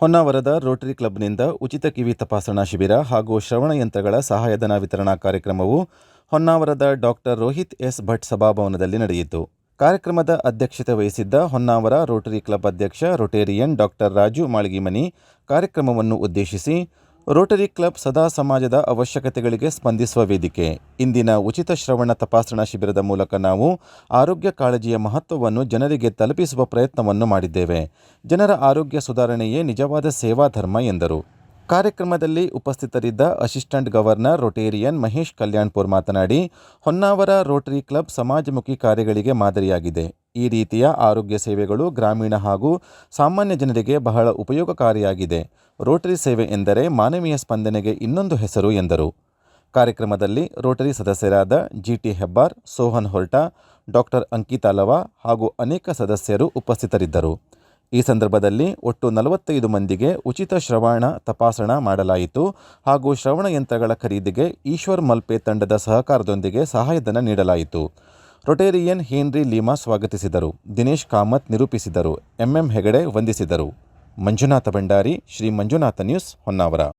ಹೊನ್ನಾವರದ Rotary ಕ್ಲಬ್ನಿಂದ ಉಚಿತ ಕಿವಿ ತಪಾಸಣಾ ಶಿಬಿರ ಹಾಗೂ ಶ್ರವಣ ಯಂತ್ರಗಳ ಸಹಾಯಧನ ವಿತರಣಾ ಕಾರ್ಯಕ್ರಮವು ಹೊನ್ನಾವರದ ಡಾಕ್ಟರ್ ರೋಹಿತ್ ಎಸ್ ಭಟ್ ಸಭಾಭವನದಲ್ಲಿ ನಡೆಯಿತು. ಕಾರ್ಯಕ್ರಮದ ಅಧ್ಯಕ್ಷತೆ ವಹಿಸಿದ್ದ ಹೊನ್ನಾವರ ರೋಟರಿ ಕ್ಲಬ್ ಅಧ್ಯಕ್ಷ, ರೊಟೇರಿಯನ್ ಡಾಕ್ಟರ್ ರಾಜು ಮಾಳಿಗಿಮನಿ ಕಾರ್ಯಕ್ರಮವನ್ನು ಉದ್ದೇಶಿಸಿ ರೋಟರಿ ಕ್ಲಬ್ ಸದಾ ಸಮಾಜದ ಅವಶ್ಯಕತೆಗಳಿಗೆ ಸ್ಪಂದಿಸುವ ವೇದಿಕೆ. ಇಂದಿನ ಉಚಿತ ಶ್ರವಣ ತಪಾಸಣಾ ಶಿಬಿರದ ಮೂಲಕ ನಾವು ಆರೋಗ್ಯ ಕಾಳಜಿಯ ಮಹತ್ವವನ್ನು ಜನರಿಗೆ ತಲುಪಿಸುವ ಪ್ರಯತ್ನವನ್ನು ಮಾಡಿದ್ದೇವೆ. ಜನರ ಆರೋಗ್ಯ ಸುಧಾರಣೆಯೇ ನಿಜವಾದ ಸೇವಾ ಧರ್ಮ ಎಂದರು. ಕಾರ್ಯಕ್ರಮದಲ್ಲಿ ಉಪಸ್ಥಿತರಿದ್ದ assistant governor Rotarian Mahesh Kalyanpur ಮಾತನಾಡಿ, ಹೊನ್ನಾವರ ರೋಟರಿ ಕ್ಲಬ್ ಸಮಾಜಮುಖಿ ಕಾರ್ಯಗಳಿಗೆ ಮಾದರಿಯಾಗಿದೆ. ಈ ರೀತಿಯ ಆರೋಗ್ಯ ಸೇವೆಗಳು ಗ್ರಾಮೀಣ ಹಾಗೂ ಸಾಮಾನ್ಯ ಜನರಿಗೆ ಬಹಳ ಉಪಯೋಗಕಾರಿಯಾಗಿದೆ. ರೋಟರಿ ಸೇವೆ ಎಂದರೆ ಮಾನವೀಯ ಸ್ಪಂದನೆಗೆ ಇನ್ನೊಂದು ಹೆಸರು ಎಂದರು. ಕಾರ್ಯಕ್ರಮದಲ್ಲಿ ರೋಟರಿ ಸದಸ್ಯರಾದ ಜಿಟಿ ಹೆಬ್ಬಾರ್, ಸೋಹನ್ ಹೊರ್ಟಾ, ಡಾಕ್ಟರ್ ಅಂಕಿತಾ ಲವ ಹಾಗೂ ಅನೇಕ ಸದಸ್ಯರು ಉಪಸ್ಥಿತರಿದ್ದರು. ಈ ಸಂದರ್ಭದಲ್ಲಿ ಒಟ್ಟು ನಲವತ್ತೈದು ಮಂದಿಗೆ ಉಚಿತ ಶ್ರವಣ, ತಪಾಸಣಾ ಮಾಡಲಾಯಿತು ಹಾಗೂ ಶ್ರವಣ ಯಂತ್ರಗಳ ಖರೀದಿಗೆ ಈಶ್ವರ್ ಮಲ್ಪೆ ತಂಡದ ಸಹಕಾರದೊಂದಿಗೆ ಸಹಾಯಧನ ನೀಡಲಾಯಿತು. ರೊಟೇರಿಯನ್ ಹೇನ್ರಿ ಲೀಮಾ ಸ್ವಾಗತಿಸಿದರು. ದಿನೇಶ್ ಕಾಮತ್ ನಿರೂಪಿಸಿದರು. ಎಂಎಂ ಹೆಗಡೆ ವಂದಿಸಿದರು. ಮಂಜುನಾಥ ಭಂಡಾರಿ, ಶ್ರೀ ಮಂಜುನಾಥ ನ್ಯೂಸ್ ಹೊನ್ನಾವರ.